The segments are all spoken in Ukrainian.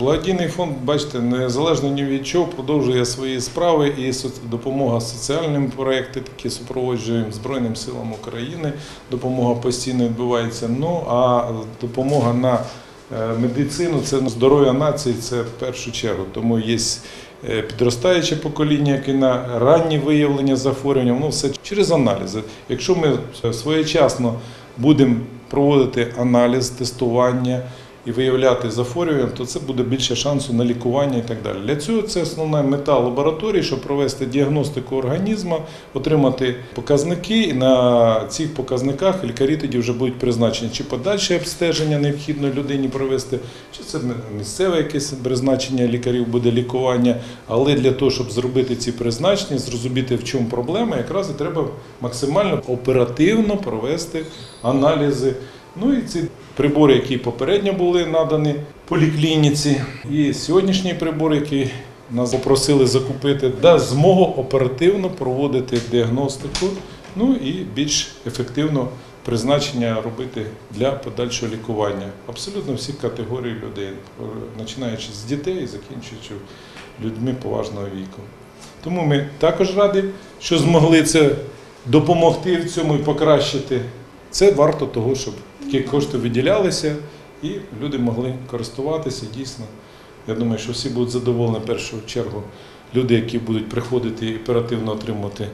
Благодійний фонд, бачите, незалежно ні від чого, продовжує свої справи і допомога соціальним проекти, такі супроводжуємо Збройним силам України. Допомога постійно відбувається. Ну а допомога на е, медицину це здоров'я нації, це в першу чергу. Тому є е, підростаюче покоління, яке на ранні виявлення захворювання, воно все через аналізи. Якщо ми своєчасно будемо проводити аналіз, тестування і виявляти захворювання, то це буде більше шансу на лікування і так далі. Для цього це основна мета лабораторії, щоб провести діагностику організму, отримати показники, і на цих показниках лікарі тоді вже будуть призначені, чи подальше обстеження необхідно людині провести, чи це місцеве якесь призначення лікарів буде лікування. Але для того, щоб зробити ці призначення, зрозуміти, в чому проблема, якраз і треба максимально оперативно провести аналізи. Ну і ці прибори, які попередньо були надані поліклініці, і сьогоднішній прибор, який нас попросили закупити, дасть змогу оперативно проводити діагностику, ну і більш ефективно призначення робити для подальшого лікування. Абсолютно всі категорії людей, починаючи з дітей і закінчуючи людьми поважного віку. Тому ми також раді, що змогли це допомогти в цьому і покращити. Це варто того, щоб такі кошти виділялися і люди могли користуватися дійсно. Я думаю, що всі будуть задоволені в першу чергу люди, які будуть приходити і оперативно отримувати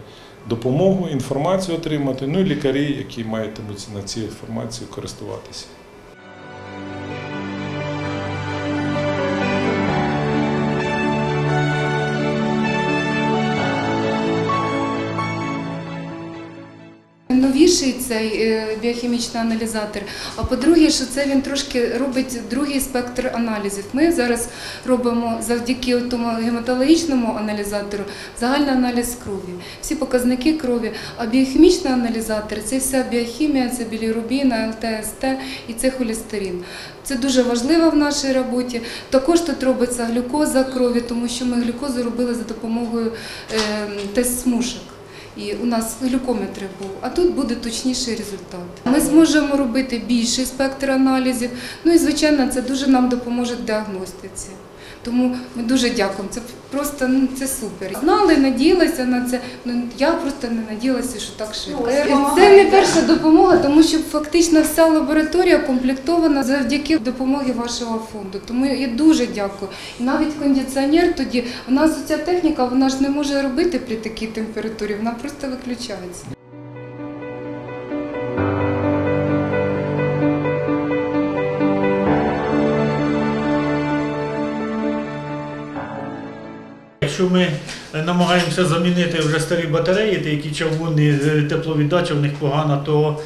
допомогу, інформацію отримати, ну і лікарі, які мають на цій інформації користуватися. Новіший цей е, біохімічний аналізатор. А по-друге, що це він трошки робить другий спектр аналізів. Ми зараз робимо завдяки тому гематологічному аналізатору загальний аналіз крові, всі показники крові. А біохімічний аналізатор це вся біохімія, це білірубін, ЛТСТ і це холестерин. Це дуже важливо в нашій роботі. Також тут робиться глюкоза крові, тому що ми глюкозу робили за допомогою е, тест-смужок. І у нас глюкометр був, а тут буде точніший результат. Ми зможемо робити більший спектр аналізів. Ну і звичайно, це дуже нам допоможе в діагностиці. Тому ми дуже дякуємо. Це просто ну це супер. Знали, надіялися на це. Ну я просто не надіялася, що так швидко. Це не перша допомога, тому що фактично вся лабораторія комплектована завдяки допомоги вашого фонду. Тому я дуже дякую. І навіть кондиціонер тоді у нас ця техніка, вона ж не може робити при такій температурі, вона просто виключається. Якщо ми намагаємося замінити вже старі батареї, які чавунні, е, тепловіддача в них погана, то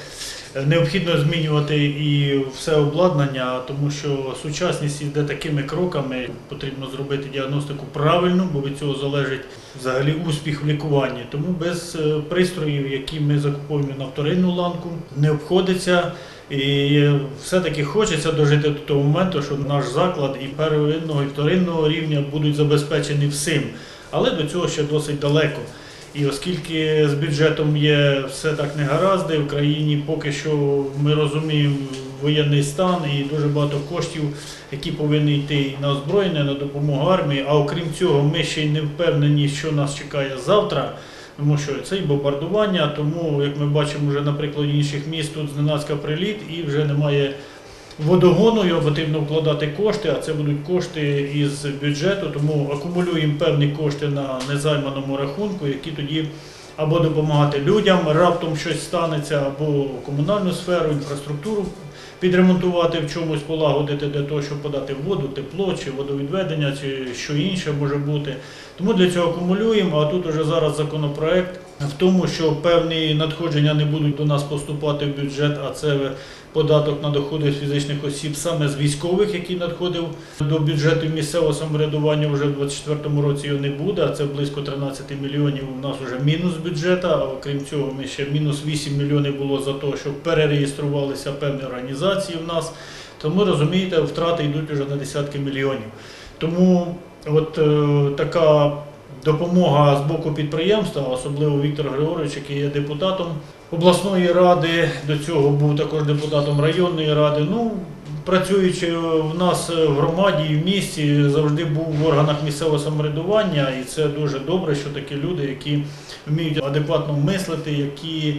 необхідно змінювати і все обладнання, тому що сучасність йде такими кроками. Потрібно зробити діагностику правильно, бо від цього залежить взагалі успіх в лікуванні. Тому без е, пристроїв, які ми закуповуємо на вторинну ланку, не обходиться. І все-таки хочеться дожити до того моменту, що наш заклад і первинного, і вторинного рівня будуть забезпечені всім. Але до цього ще досить далеко. І оскільки з бюджетом є все так негаразди, в країні поки що ми розуміємо воєнний стан і дуже багато коштів, які повинні йти на озброєння, на допомогу армії. А окрім цього, ми ще й не впевнені, що нас чекає завтра. Тому що це і бомбардування, тому як ми бачимо вже на прикладі інших міст, тут зненацька приліт і вже немає водогону, його потрібно вкладати кошти, а це будуть кошти із бюджету, тому акумулюємо певні кошти на незайманому рахунку, які тоді або допомагати людям, раптом щось станеться, або комунальну сферу, інфраструктуру підремонтувати в чомусь, полагодити для того, щоб подати воду, тепло чи водовідведення, чи що інше може бути. Тому для цього акумулюємо, а тут уже зараз законопроект в тому, що певні надходження не будуть до нас поступати в бюджет, а це податок на доходи фізичних осіб саме з військових, який надходив до бюджету місцевого самоврядування вже в 2024 році його не буде, а це близько 13 мільйонів у нас вже мінус бюджету, а окрім цього ми ще мінус 8 мільйонів було за те, що перереєструвалися певні організації в нас. Тому розумієте, втрати йдуть вже на десятки мільйонів. Тому от е, така допомога з боку підприємства, особливо Віктор Григорович, який є депутатом обласної ради, до цього був також депутатом районної ради. Ну, працюючи в нас в громаді і в місті, завжди був в органах місцевого самоврядування, і це дуже добре, що такі люди, які вміють адекватно мислити, які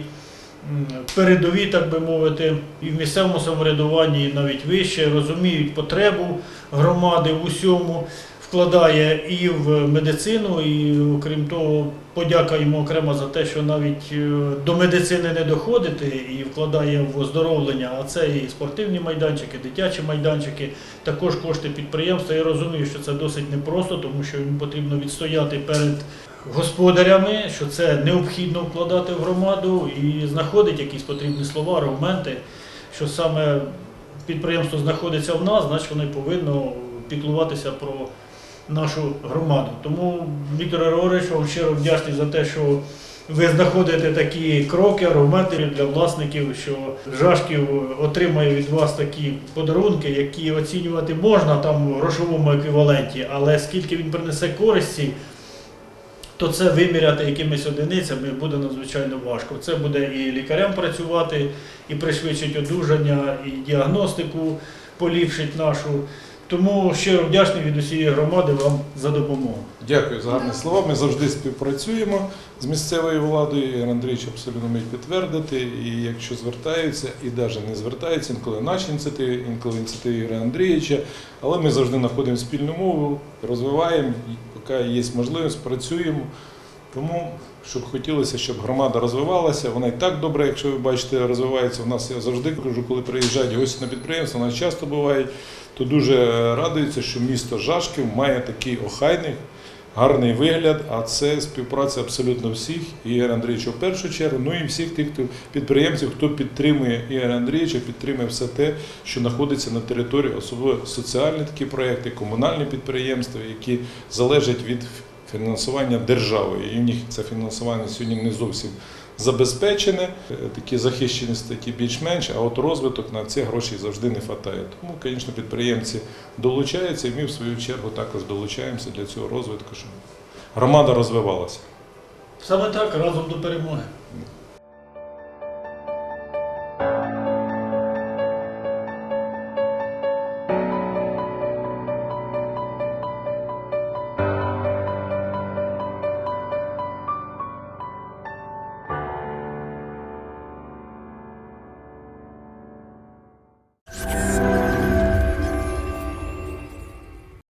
передові, так би мовити, і в місцевому самоврядуванні, і навіть вище, розуміють потребу громади в усьому, вкладає і в медицину, і окрім того, подяка йому окремо за те, що навіть е, до медицини не доходити і вкладає в оздоровлення, а це і спортивні майданчики, дитячі майданчики, також кошти підприємства. Я розумію, що це досить непросто, тому що йому потрібно відстояти перед господарями, що це необхідно вкладати в громаду і знаходить якісь потрібні слова, аргументи, що саме підприємство знаходиться в нас, значить воно повинно піклуватися про нашу громаду. Тому, Віктор Григорович, вам щиро вдячний за те, що ви знаходите такі кроки, аргументи для власників, що Жашків отримає від вас такі подарунки, які оцінювати можна там в грошовому еквіваленті, але скільки він принесе користі, то це виміряти якимись одиницями буде надзвичайно важко. Це буде і лікарям працювати, і пришвидшить одужання, і діагностику поліпшить нашу. Тому щиро вдячний від усієї громади вам за допомогу. Дякую за гарні слова. Ми завжди співпрацюємо з місцевою владою. Ігор Андрійович абсолютно вміє підтвердити. І якщо звертаються, і навіть не звертаються, інколи наші ініціативи, інколи ініціативи Ігоря Андрійовича, але ми завжди знаходимо спільну мову, розвиваємо, і поки є можливість, працюємо. Тому щоб хотілося, щоб громада розвивалася. Вона і так добре, якщо ви бачите, розвивається. У нас я завжди кажу, коли приїжджають гості на підприємство, у нас часто бувають, то дуже радується, що місто Жашків має такий охайний, гарний вигляд, а це співпраця абсолютно всіх. І Ігор Андрійовича в першу чергу, ну і всіх тих хто, підприємців, хто підтримує Ігоря Андрійовича, підтримує все те, що знаходиться на території, особливо соціальні такі проекти, комунальні підприємства, які залежать від фінансування держави. І в них це фінансування сьогодні не зовсім забезпечене, Е, такі захищені статті більш-менш, а от розвиток на ці гроші завжди не вистачає. Тому, звісно, підприємці долучаються, і ми в свою чергу також долучаємося для цього розвитку, щоб громада розвивалася. Саме так, разом до перемоги.